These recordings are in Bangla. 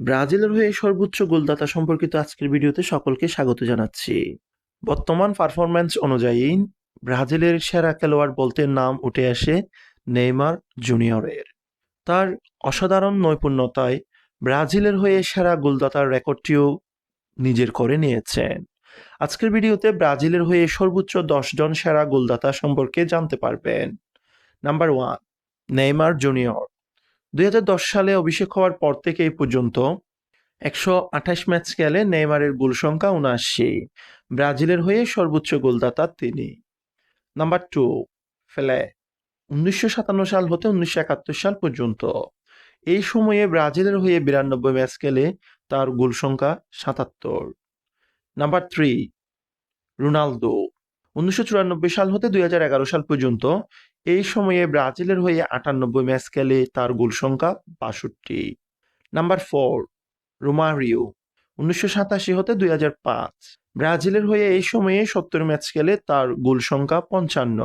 ব্রাজিলের হয়ে সর্বোচ্চ গোলদাতা সম্পর্কিত আজকের ভিডিওতে সকলকে স্বাগত জানাচ্ছি। বর্তমান পারফরম্যান্স অনুযায়ী ব্রাজিলের সেরা খেলোয়াড় বলতে নাম উঠে আসে নেইমার জুনিয়রের। তার অসাধারণ নৈপুণ্যতায় ব্রাজিলের হয়ে সেরা গোলদাতার রেকর্ডটিও নিজের করে নিয়েছেন। আজকের ভিডিওতে ব্রাজিলের হয়ে সর্বোচ্চ জন সেরা গোলদাতা সম্পর্কে জানতে পারবেন। Number one, Neymar junior. দুই সালে অভিষেক হওয়ার পর থেকে এই পর্যন্ত একশো আঠাশ ম্যাচ খেলে নেইমারের গোল সংখ্যা উনআশি। ব্রাজিলের হয়ে সর্বোচ্চ গোলদাতা তিনি। নাম্বার টু ফেলে উনিশশো সাতান্ন সাল হতে উনিশশো একাত্তর সাল পর্যন্ত। এই সময়ে ব্রাজিলের হয়ে বিরানব্বই ম্যাচ খেলে তার গোল সংখ্যা সাতাত্তর। Number three, Ronaldo. উনিশশো চুরানব্বই সাল হতে দুই হাজার এগারো সাল পর্যন্ত এই সময়ে ব্রাজিলের হয়ে আটানব্বই ম্যাচ খেলে তার গোল সংখ্যা বাষট্টি। নাম্বার ফোর, রোমারিও, উনিশশো সাতাশি হতে দুই হাজার পাঁচ। ব্রাজিলের হয়ে এই সময়ে সত্তর ম্যাচ খেলে তার গোল সংখ্যা পঞ্চান্ন।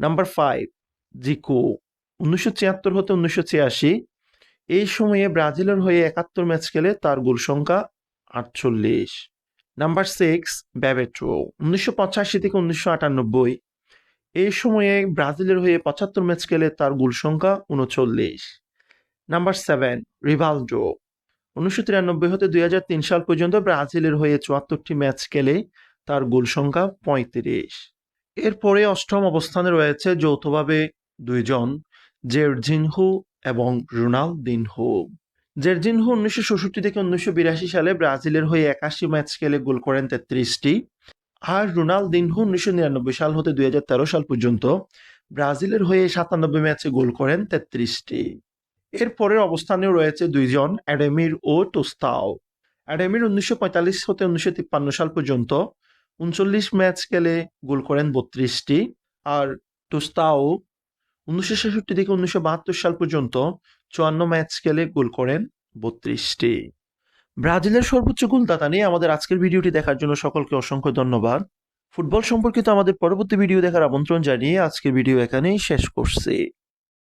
নাম্বার ফাইভ, জিকো, উনিশশো ছিয়াত্তর হতে উনিশশো ছিয়াশি। এই সময়ে ব্রাজিলের হয়ে একাত্তর ম্যাচ খেলে তার গোল সংখ্যা আটচল্লিশ। নাম্বার সিক্স ব্যাবেট্রো উনিশশো পঁচাশি থেকে উনিশশো আটানব্বই। এই সময়ে ব্রাজিলের হয়ে পঁচাত্তর ম্যাচ খেলে তার গোল সংখ্যা উনচল্লিশ। Number seven, Rivaldo. উনিশশো তিরানব্বই হতে দুই হাজার তিন সাল পর্যন্ত ব্রাজিলের হয়ে চুয়াত্তরটি ম্যাচ খেলে তার গোল সংখ্যা পঁয়ত্রিশ। এরপরে অষ্টম অবস্থানে রয়েছে যৌথভাবে দুইজন, জেরজিনহু এবং রোনালদিনহু। জেরজিনহু উনিশশো ষষট্টি থেকে উনিশশো বিরাশি সালে ব্রাজিলের হয়ে একাশি ম্যাচ খেলে গোল করেন তেত্রিশটি। আর রোনালদিনহু উনিশশো নিরানব্বই সাল হতে দু হাজার তেরো সাল পর্যন্ত ব্রাজিলের হয়ে সাতানব্বই ম্যাচে গোল করেন তেত্রিশটি। এর পরের অবস্থানেও রয়েছে দুইজন, অ্যাডেমির ও টোস্তাও। অ্যাডেমির উনিশশো পঁয়তাল্লিশ হতে উনিশশো তিপ্পান্ন সাল পর্যন্ত উনচল্লিশ ম্যাচ খেলে গোল করেন বত্রিশটি আর টোস্তাও উনিশশো ছেষট্টি থেকে উনিশশো বাহাত্তর সাল পর্যন্ত চুয়ান্ন ম্যাচ খেলে গোল করেন বত্রিশটি। ব্রাজিলের সর্বোচ্চ গোলদাতা নিয়ে আমাদের আজকের ভিডিওটি দেখার জন্য সকলকে অসংখ্য ধন্যবাদ। ফুটবল সম্পর্কিত আমাদের পরবর্তী ভিডিও দেখার আমন্ত্রণ জানিয়ে আজকের ভিডিও এখানেই শেষ করছি।